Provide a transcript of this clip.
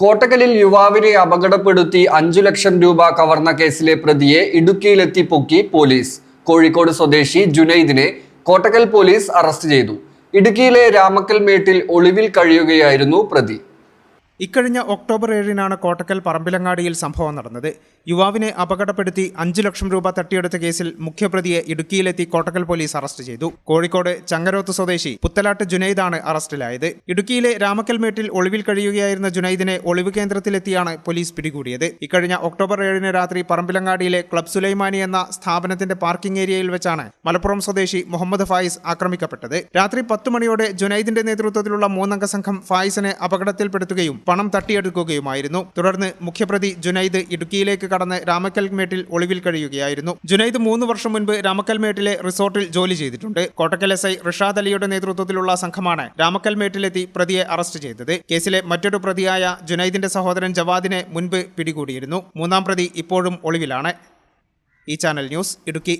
കോട്ടക്കലിൽ യുവാവിനെ അപകടപ്പെടുത്തി അഞ്ചു ലക്ഷം രൂപ കവർന്ന കേസിലെ പ്രതിയെ ഇടുക്കിയിലെത്തി പൊക്കി പോലീസ്. കോഴിക്കോട് സ്വദേശി ജുനൈദിനെ കോട്ടക്കൽ പോലീസ് അറസ്റ്റ് ചെയ്തു. ഇടുക്കിയിലെ രാമക്കൽമേട്ടിൽ ഒളിവിൽ കഴിയുകയായിരുന്നു പ്രതി. ഇക്കഴിഞ്ഞ ഒക്ടോബർ ഏഴിനാണ് കോട്ടക്കൽ പറമ്പിലങ്ങാടിയിൽ സംഭവം നടന്നത്. യുവാവിനെ അപകടപ്പെടുത്തി അഞ്ചു ലക്ഷം രൂപ തട്ടിയെടുത്ത കേസിൽ മുഖ്യപ്രതിയെ ഇടുക്കിയിലെത്തി കോട്ടക്കൽ പോലീസ് അറസ്റ്റ് ചെയ്തു. കോഴിക്കോട് ചങ്ങരോത്ത് സ്വദേശി പുത്തലാട്ട് ജുനൈദാണ് അറസ്റ്റിലായത്. ഇടുക്കിയിലെ രാമക്കൽമേട്ടിൽ ഒളിവിൽ കഴിയുകയായിരുന്ന ജുനൈദിനെ ഒളിവ് കേന്ദ്രത്തിലെത്തിയാണ് പോലീസ് പിടികൂടിയത്. ഇക്കഴിഞ്ഞ ഒക്ടോബർ ഏഴിന് രാത്രി പറമ്പിലങ്ങാടിയിലെ ക്ലബ് സുലൈമാനി എന്ന സ്ഥാപനത്തിന്റെ പാർക്കിംഗ് ഏരിയയിൽ വെച്ചാണ് മലപ്പുറം സ്വദേശി മുഹമ്മദ് ഫായിസ് ആക്രമിക്കപ്പെട്ടത്. രാത്രി പത്ത് മണിയോടെ ജുനൈദിന്റെ നേതൃത്വത്തിലുള്ള മൂന്നംഗ സംഘം ഫായിസിനെ അപകടത്തിൽപ്പെടുത്തുകയും പണം തട്ടിയെടുക്കുകയുമായിരുന്നു. തുടർന്ന് മുഖ്യപ്രതി ജുനൈദ് ഇടുക്കിയിലേക്ക് കടന്ന് രാമക്കൽമേട്ടിൽ ഒളിവിൽ കഴിയുകയായിരുന്നു. ജുനൈദ് മൂന്ന് വർഷം മുൻപ് രാമക്കൽമേട്ടിലെ റിസോർട്ടിൽ ജോലി ചെയ്തിട്ടുണ്ട്. കോട്ടക്കൽ എസ് ഐ റിഷാദ് അലിയുടെ നേതൃത്വത്തിലുള്ള സംഘമാണ് രാമക്കൽമേട്ടിലെത്തി പ്രതിയെ അറസ്റ്റ് ചെയ്തത്. കേസിലെ മറ്റൊരു പ്രതിയായ ജുനൈദിന്റെ സഹോദരൻ ജവാദിനെ മുൻപ് പിടികൂടിയിരുന്നു. മൂന്നാം പ്രതി ഇപ്പോഴും ഒളിവിലാണ്. ഈ ചാനൽ ന്യൂസ് ഇടുക്കി.